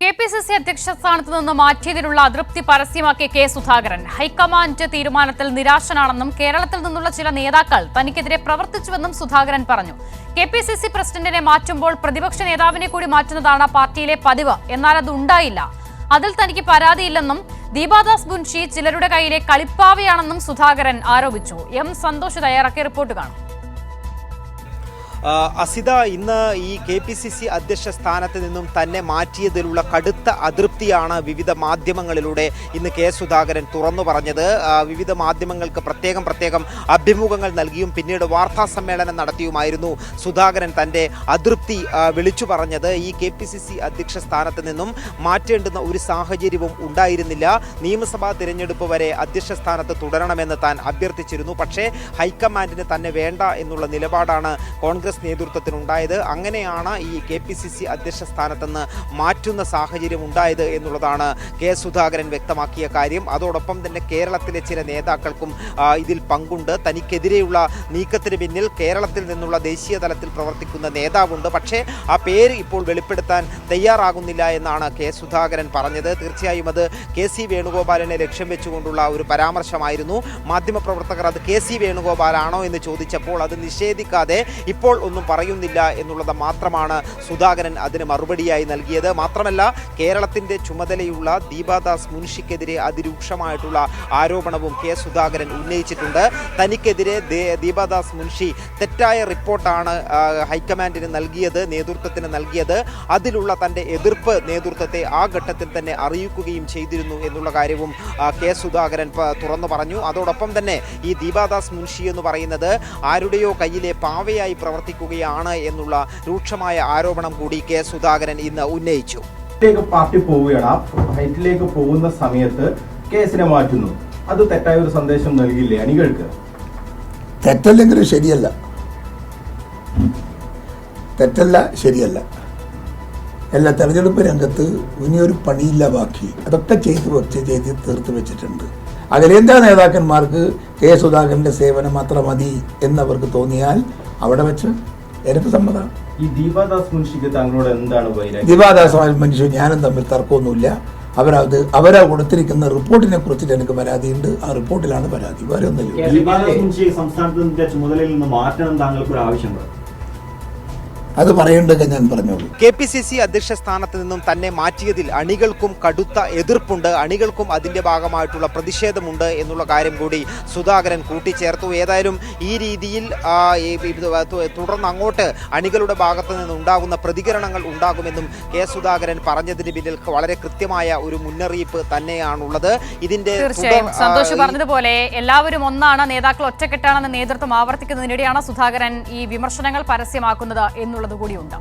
K P C C അധ്യക്ഷ സ്ഥാനത്ത് നിന്ന് മാറ്റിയതിലുള്ള അതൃപ്തി പരസ്യമാക്കിയ കെ സുധാകരൻ. ഹൈക്കമാൻഡ് തീരുമാനത്തിൽ നിരാശനാണെന്നും കേരളത്തിൽ നിന്നുള്ള ചില നേതാക്കൾ തനിക്കെതിരെ പ്രവർത്തിച്ചുവെന്നും സുധാകരൻ പറഞ്ഞു. കെ പി സി സി പ്രസിഡന്റിനെ മാറ്റുമ്പോൾ പ്രതിപക്ഷ നേതാവിനെ കൂടി മാറ്റുന്നതാണ് പാർട്ടിയിലെ പതിവ്. എന്നാൽ അത് ഉണ്ടായില്ല. അതിൽ തനിക്ക് പരാതിയില്ലെന്നും ദീപാദാസ് മുൻഷി ചിലരുടെ കയ്യിലെ കളിപ്പാവയാണെന്നും സുധാകരൻ ആരോപിച്ചു. എം സന്തോഷ് തയ്യാറാക്കിയ റിപ്പോർട്ട് കാണും. അസിത ഇന്ന് ഈ കെ പി സി സി അധ്യക്ഷ സ്ഥാനത്ത് നിന്നും തന്നെ മാറ്റിയതിലുള്ള കടുത്ത അതൃപ്തിയാണ് വിവിധ മാധ്യമങ്ങളിലൂടെ ഇന്ന് കെ സുധാകരൻ തുറന്നു പറഞ്ഞത്. വിവിധ മാധ്യമങ്ങൾക്ക് പ്രത്യേകം പ്രത്യേകം അഭിമുഖങ്ങൾ നൽകിയും പിന്നീട് വാർത്താ സമ്മേളനം നടത്തിയുമായിരുന്നു സുധാകരൻ തന്റെ അതൃപ്തി വിളിച്ചു പറഞ്ഞത്. ഈ കെ പി സി സി അധ്യക്ഷ സ്ഥാനത്ത് നിന്നും മാറ്റേണ്ടുന്ന ഒരു സാഹചര്യവും ഉണ്ടായിരുന്നില്ല. നിയമസഭാ തിരഞ്ഞെടുപ്പ് വരെ അധ്യക്ഷ സ്ഥാനത്ത് തുടരണമെന്ന് താൻ അഭ്യർത്ഥിച്ചിരുന്നു. പക്ഷേ ഹൈക്കമാൻഡിന് തന്നെ വേണ്ട എന്നുള്ള നിലപാടാണ് കോൺഗ്രസ് നേതൃത്വത്തിനുണ്ടായത്. അങ്ങനെയാണ് ഈ കെ പി സി സി അധ്യക്ഷ സ്ഥാനത്തുനിന്ന് മാറ്റുന്ന സാഹചര്യം ഉണ്ടായത് എന്നുള്ളതാണ് കെ സുധാകരൻ വ്യക്തമാക്കിയ കാര്യം. അതോടൊപ്പം തന്നെ കേരളത്തിലെ ചില നേതാക്കൾക്കും ഇതിൽ പങ്കുണ്ട്. തനിക്കെതിരെയുള്ള നീക്കത്തിന് പിന്നിൽ കേരളത്തിൽ നിന്നുള്ള ദേശീയ തലത്തിൽ പ്രവർത്തിക്കുന്ന നേതാവുണ്ട്. പക്ഷേ ആ പേര് ഇപ്പോൾ വെളിപ്പെടുത്താൻ തയ്യാറാകുന്നില്ല എന്നാണ് കെ സുധാകരൻ പറഞ്ഞത്. തീർച്ചയായും അത് കെ സി വേണുഗോപാലിനെ ലക്ഷ്യം വെച്ചുകൊണ്ടുള്ള ഒരു പരാമർശമായിരുന്നു. മാധ്യമപ്രവർത്തകർ അത് കെ സി വേണുഗോപാലാണോ എന്ന് ചോദിച്ചപ്പോൾ അത് നിഷേധിക്കാതെ ഇപ്പോൾ ഒന്നും പറയുന്നില്ല എന്നുള്ളത് മാത്രമാണ് സുധാകരൻ അതിന് മറുപടിയായി നൽകിയത്. മാത്രമല്ല കേരളത്തിന്റെ ചുമതലയുള്ള ദീപാദാസ് മുൻഷിക്കെതിരെ അതിരൂക്ഷമായിട്ടുള്ള ആരോപണവും കെ സുധാകരൻ ഉന്നയിച്ചിട്ടുണ്ട്. തനിക്കെതിരെ ദീപാദാസ് മുൻഷി തെറ്റായ റിപ്പോർട്ടാണ് ഹൈക്കമാൻഡിന് നൽകിയത് നേതൃത്വത്തിന് നൽകിയത്. അതിലുള്ള തന്റെ എതിർപ്പ് നേതൃത്വത്തെ ആ ഘട്ടത്തിൽ തന്നെ അറിയിക്കുകയും ചെയ്തിരുന്നു എന്നുള്ള കാര്യവും കെ സുധാകരൻ തുറന്നു പറഞ്ഞു. അതോടൊപ്പം തന്നെ ഈ ദീപാദാസ് മുൻഷി എന്ന് പറയുന്നത് ആരുടെയോ കയ്യിലെ പാവയായി പ്രവർത്തിക്കുകയാണ് എന്നുള്ള രൂക്ഷമായ ആരോപണം കൂടി കെ സുധാകരൻ ഇന്ന് ഉന്നയിച്ചു. പാർട്ടി പോവുകയാണ്. ആ ഹൈറ്റിലേക്ക് പോകുന്ന സമയത്ത് കേസിനെ മാറ്റുന്നു. അത് തെറ്റായ ഒരു സന്ദേശം നൽകില്ലേ അണികൾക്ക്? തെറ്റല്ലെങ്കിലും ശരിയല്ല. തെറ്റല്ല ശരിയല്ല. എല്ലാ തെരഞ്ഞെടുപ്പ് രംഗത്ത് ഇനിയൊരു പണിയില്ല ബാക്കി. അതൊക്കെ ചെയ്ത് വെച്ച് ചെയ്ത് തീർത്ത് വെച്ചിട്ടുണ്ട്. അഖിലേന്ത്യാ നേതാക്കന്മാർക്ക് കെ സുധാകരന്റെ സേവനം അത്ര മതി എന്നവർക്ക് തോന്നിയാൽ അവിടെ വെച്ച് എനിക്ക് സമ്മതം. ഈ ദീപാദാസ് മുൻഷിക്ക് താങ്കളോട് എന്താണ് വൈരാഗ്യം? ദിവാദാസമായ മനുഷ്യൻ ഞാനും തമ്മിൽ തർക്കമൊന്നുമില്ല. അവരത് അവരാ കൊടുത്തിരിക്കുന്ന റിപ്പോർട്ടിനെ കുറിച്ചിട്ട് എനിക്ക് പരാതിയുണ്ട്. ആ റിപ്പോർട്ടിലാണ് പരാതി. വേറെ ഒന്നുമില്ല. ദീപാദാസ് മുൻഷിയെ സംസ്ഥാനത്തിന്റെ ചുമതലയിൽ നിന്ന് മാറ്റണം താങ്കൾക്ക് ഒരു ആവശ്യമുണ്ട്? അത് പറയേണ്ടതൊക്കെ ഞാൻ പറഞ്ഞോളൂ. കെ പി സി സി അധ്യക്ഷ സ്ഥാനത്ത് നിന്നും തന്നെ മാറ്റിയതിൽ അണികൾക്കും കടുത്ത എതിർപ്പുണ്ട്. അണികൾക്കും അതിന്റെ ഭാഗമായിട്ടുള്ള പ്രതിഷേധമുണ്ട് എന്നുള്ള കാര്യം കൂടി സുധാകരൻ കൂട്ടിച്ചേർത്തു. ഏതായാലും ഈ രീതിയിൽ തുടർന്ന് അങ്ങോട്ട് അണികളുടെ ഭാഗത്ത് നിന്ന് ഉണ്ടാകുന്ന പ്രതികരണങ്ങൾ ഉണ്ടാകുമെന്നും കെ സുധാകരൻ പറഞ്ഞതിന് പിന്നിൽ വളരെ കൃത്യമായ ഒരു മുന്നറിയിപ്പ് തന്നെയാണുള്ളത്. ഇതിന്റെ തീർച്ചയായും. സന്തോഷ് പറഞ്ഞതുപോലെ എല്ലാവരും ഒന്നാണ് നേതാക്കൾ ഒറ്റക്കെട്ടാണെന്ന് നേതൃത്വം ആവർത്തിക്കുന്നതിനിടെയാണ് സുധാകരൻ ഈ വിമർശനങ്ങൾ പരസ്യമാക്കുന്നത് എന്നുള്ളത് കൂടിയുണ്ട്